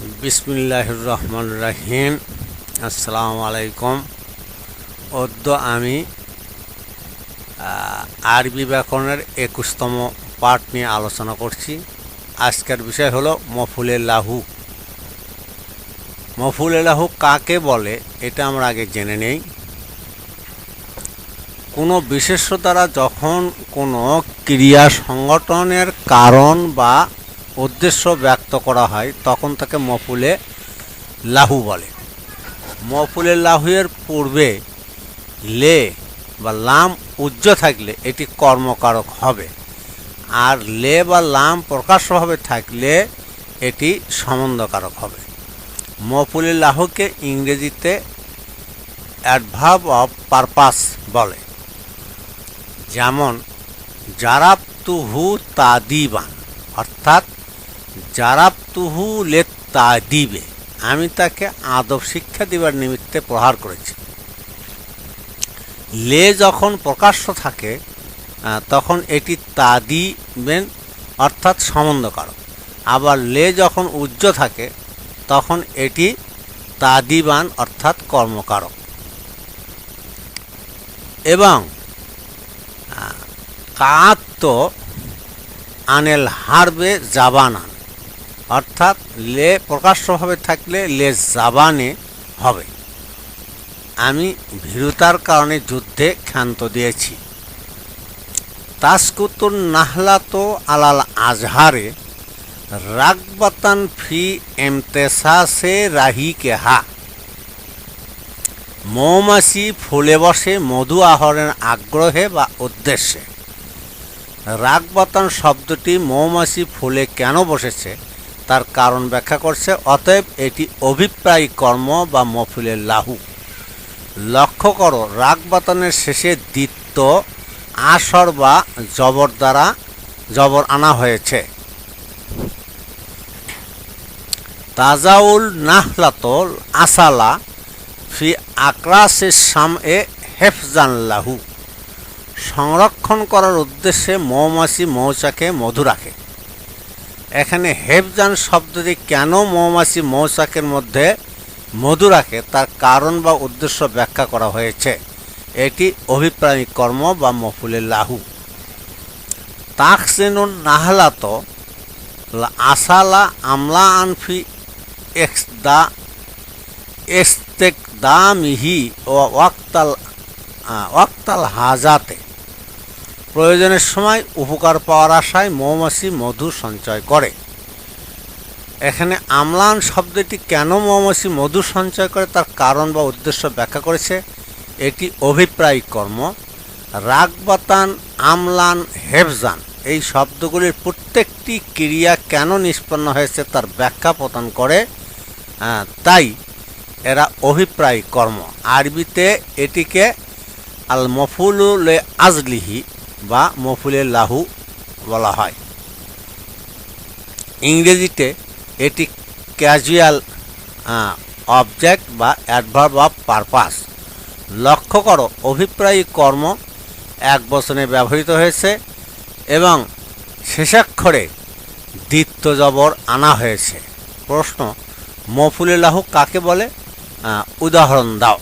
বিসমিল্লাহ রহমান রাহিম আসসালামু আলাইকুম অদ্য আমি আরবি ব্যাকরণের একুশতম পাঠ নিয়ে আলোচনা করছি। আজকের বিষয় হলো মফুলে লাহু। মফুলে লাহু কাকে বলে, এটা আমরা আগে জেনে নেই। কোনো বিশেষ্য দ্বারা যখন কোনো ক্রিয়া সংগঠনের কারণ বা উদ্দেশ্য ব্যক্ত করা হয়, তখন তাকে মফুলে লাহু বলে। মফুলে লাহুয়ের পূর্বে লে বা লাম উজ্জ থাকলে এটি কর্মকারক হবে। আর লে বা লাম প্রকাশ্যভাবে থাকলে এটি সম্বন্ধকারক হবে। মফুলে লাহুকে ইংরেজিতে অ্যাডভাব অফ পারপাস বলে। যেমন জারাবতুহু তাদিবান অর্থাৎ জারাবতুহু লে তাদিবে আমি তাকে আদব শিক্ষা দিবার নিমিত্তে প্রহার করেছি। লে যখন প্রকাশ্য থাকে তখন এটি তাদিবেন অর্থাৎ সম্বন্ধকারক। আবার লে যখন উজ্জ থাকে, তখন এটি তাদিবান অর্থাৎ কর্মকারক। এবং কাত আনেল হারবে জাবানান। অর্থাৎ লে, প্রকাশ্যভাবে থাকলে লে জাবানে হবে। আমি ভীরুতার কারণে যুদ্ধে ক্ষান্ত দিয়েছি। তাসকুতুর নাহলাতো আলাল আজহারে, রাগবাতান ফি এমতেসাসে রাহি কেহা মৌমাছি ফুলে বসে মধু আহরণের আগ্রহে বা উদ্দেশ্যে। রাগবাতান শব্দটি মৌমাছি ফুলে কেন বসেছে? তার কারণ ব্যাখ্যা করছে, অতএব এটি অভিপ্রায় কর্ম বা মফুলের লাহু। লক্ষ্য করো রাগবাতানের শেষে দ্বিত্ব, আসর বা জবর দ্বারা জবর আনা হয়েছে। তাজাউল নাহলাতল আসালা ফি আকরাসে সাম এ হেফজান লাহু। সংরক্ষণ করার উদ্দেশ্যে মৌমাছি মৌচাকে মধু রাখে। এখানে হেফজান শব্দটি কেন মৌমাছি মৌচাকের মধ্যে মধু রাখে, তার কারণ বা উদ্দেশ্য ব্যাখ্যা করা হয়েছে। এটি অভিপ্রায়িক কর্ম বা মফুলের লাহু। তাকসেনুন নাহলাত আসালা আমলা আনফি এক্স দা এস্তেক দামিহি ও ওয়াক্তাল ওয়াক্তাল হাজাতে। প্রয়োজনের সময় উপকার পাওয়ার আশায় মৌমাছি মধু সঞ্চয় করে। এখানে আমলান শব্দটি কেন মৌমাছি মধু সঞ্চয় করে তার কারণ বা উদ্দেশ্য ব্যাখ্যা করেছে? এটি অভিপ্রায়িক কর্ম। রাগবাতান, আমলান, হেফজান এই শব্দগুলির প্রত্যেকটি ক্রিয়া কেন নিষ্পন্ন হয়েছে তার ব্যাখ্যা প্রদান করে। তাই এরা অভিপ্রায় কর্ম। আরবিতে এটিকে আল মফুলুলে আজলিহি বা মফুলের লাহু বলা হয়। ইংরেজিতে এটি ক্যাজুয়াল অবজেক্ট বা অ্যাডভার্ব অফ পারপাস লক্ষ্য করো, অভিপ্রায়ী কর্ম এক বচনে ব্যবহৃত হয়েছে এবং শেষাক্ষরে দ্বিত্ব জবর আনা হয়েছে। প্রশ্ন মফুলে লাহু কাকে বলে? উদাহরণ দাও।